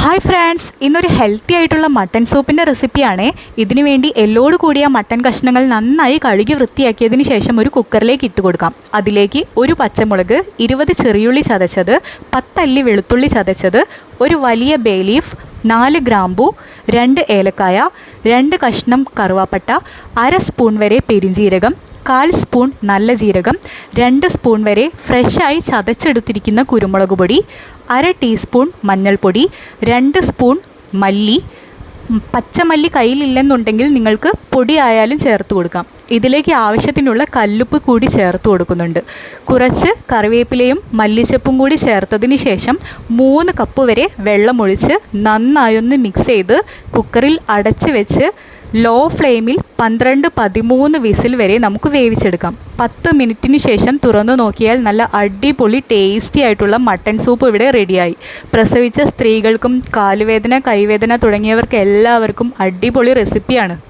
Hi friends ഇന്നൊരു healthy ആയിട്ടുള്ള mutton സൂപ്പിന്റെ റെസിപ്പിയാണ് ഇതിനു വേണ്ടി എല്ലോട് കൂടിയ മട്ടൻ കഷ്ണങ്ങൾ നന്നായി കഴുകി വൃത്തിയാക്കിയതിന് ശേഷം ഒരു കുക്കറിലേക്ക് ഇട്ട് കൊടുക്കാം. അതിലേക്ക് ഒരു പച്ചമുളക് ഇരുപത് ചെറിയുള്ളി ചതച്ചത് പത്തല്ലി വെളുത്തുള്ളി ചതച്ചത് ഒരു വലിയ ബേ ലീഫ് നാല് ഗ്രാമ്പു രണ്ട് ഏലക്കായ രണ്ട് കഷ്ണം കറുവാപ്പട്ട അര സ്പൂൺ വരെ പെരിഞ്ജീരകം കാൽ സ്പൂൺ നല്ല ജീരകം രണ്ട് സ്പൂൺ വരെ ഫ്രഷായി ചതച്ചെടുത്തിരിക്കുന്ന കുരുമുളക് പൊടി അര ടീസ്പൂൺ മഞ്ഞൾപ്പൊടി രണ്ട് സ്പൂൺ മല്ലി. പച്ചമല്ലി കയ്യിലില്ലെന്നുണ്ടെങ്കിൽ നിങ്ങൾക്ക് പൊടി ആയാലും ചേർത്ത് കൊടുക്കാം. ഇതിലേക്ക് ആവശ്യത്തിനുള്ള കല്ലുപ്പ് കൂടി ചേർത്ത് കൊടുക്കുന്നുണ്ട്. കുറച്ച് കറിവേപ്പിലയും മല്ലിച്ചപ്പും കൂടി ചേർത്തതിന് ശേഷം മൂന്ന് കപ്പ് വരെ വെള്ളമൊഴിച്ച് നന്നായൊന്ന് മിക്സ് ചെയ്ത് കുക്കറിൽ അടച്ച് വെച്ച് ലോ ഫ്ലെയിമിൽ പന്ത്രണ്ട് പതിമൂന്ന് വിസിൽ വരെ നമുക്ക് വേവിച്ചെടുക്കാം. പത്ത് മിനിറ്റിന് ശേഷം തുറന്നു നോക്കിയാൽ നല്ല അടിപൊളി ടേസ്റ്റി ആയിട്ടുള്ള മട്ടൺ സൂപ്പ് ഇവിടെ റെഡിയായി. പ്രസവിച്ച സ്ത്രീകൾക്കും കാലുവേദന കൈവേദന തുടങ്ങിയവർക്ക് എല്ലാവർക്കും അടിപൊളി റെസിപ്പിയാണ്.